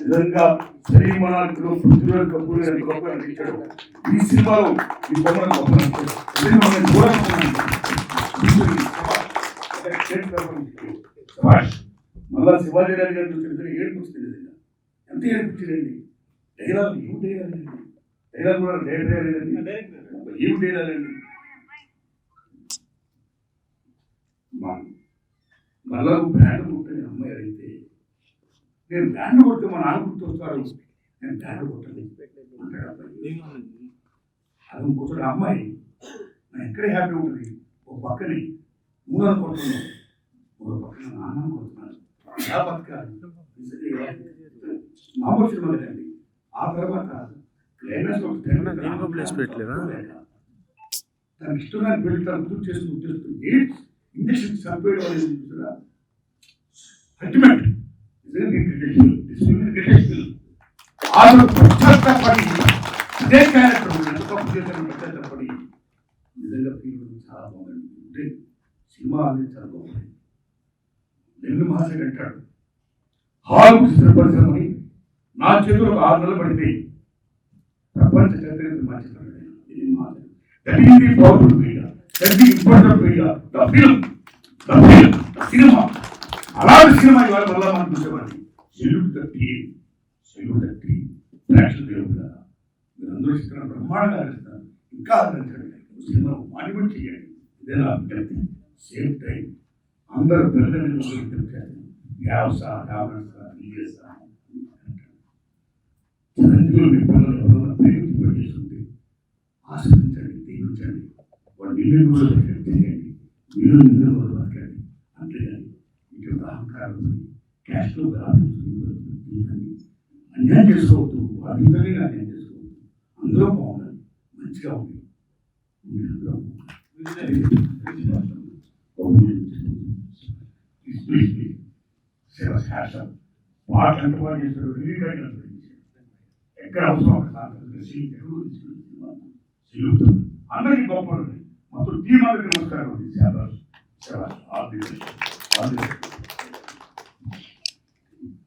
నిజంగా సినిమాలో పృథ్వీరాజ్ కపూర్ ఎంత గొప్ప నటించాడు. ఈ సినిమాలో ఈ బొమ్మను గొప్ప మళ్ళా శివాజీ రాజు గారు చూసిన ఏడుపు వస్తుంది ఎంత ఏడిపించారండి డైలాగ్ ఏం డైలాగ్ డైలాగ్ కూడా డైలాగ్ అండి ఏం డైలాగ్ అండి మళ్ళా బ్యాండ్ కొట్టిన అమ్మాయి అయితే నేను బ్యాండ్ కొడితే మా నాన్న గుర్తొస్తాడు నేను బ్యాండ్ కొట్టలేదు అంటాడు అబ్బాయి. అది ఇంకొకటి అమ్మాయి నేను ఎక్కడ హ్యాపీ ఉంటుంది ఒక పక్కని మూడని కొడుతున్నాను ఒక పక్కన నాన్న కొడుతున్నాను ఎలా బతకాలి? మామూలు సినిమా లేదండి ఆ తర్వాత క్లైమాక్స్ పెట్టలేదా? తనకి ఇష్టమైన పెళ్ళి తను పూర్తి చేసుకుని ఎయిడ్స్ ఇంగ్లీష్ చంపేయడం అనేది చూసారా? అల్టిమేట్ ఆమె పశ్చాత్తపడి అదే క్యారెక్టర్ తప్పు చేశాను నిజంగా ఫీల్ చాలా బాగుంది. అంటే సినిమా అనేది చాలా బాగుంది. నెల్లు మహాశయుడు అంటాడు హాల్ చిత్ర నా చేతిలో ఒక ఆరు నెలలు పడితే ప్రపంచ చరిత్ర మార్చేస్తాడు ఇది మహాశయుడు. That is the powerful that the important media. The film. The film. The cinema. అలాంటి సినిమా ఇవాళ మళ్ళా మనం చూసేవాడిని. Salute the team salute the team ప్రేక్షకులు దేవుడు అందరూ ఇస్తున్నారు బ్రహ్మాండంగా ఆడిస్తున్నారు ఇంకా ఆదరించండి. సినిమా మానిమెంట్ చేయండి. ఇదే నా అభ్యర్థి. సేమ్ టైం అందరూ పిల్లలు విజ్ఞప్తి వ్యావస రావణస ఈఎస్ చిరంజీవులు మీ పిల్లలు ప్రేమించి పెళ్ళి ఆశ్రయించండి దీవించండి. వాడు నిన్ను కూడా చేయండి మీరు నిన్ను కూడా బతకండి అంతేగాని ఇక్కడ అహంకారం క్యాష్లో అన్యాయం చేసుకోవద్దు. వాళ్ళందరినీ అన్యాయం చేసుకోవద్దు. అందరూ బాగుండాలి. మంచిగా ఉంది మీరు అందరూ పాట ఎంత బాగా చేశారు ఎక్కడ అవసరం? అందరికీ గొప్ప అందరికీ నమస్కారం. చాలా ఆర్థిక ఆర్థిక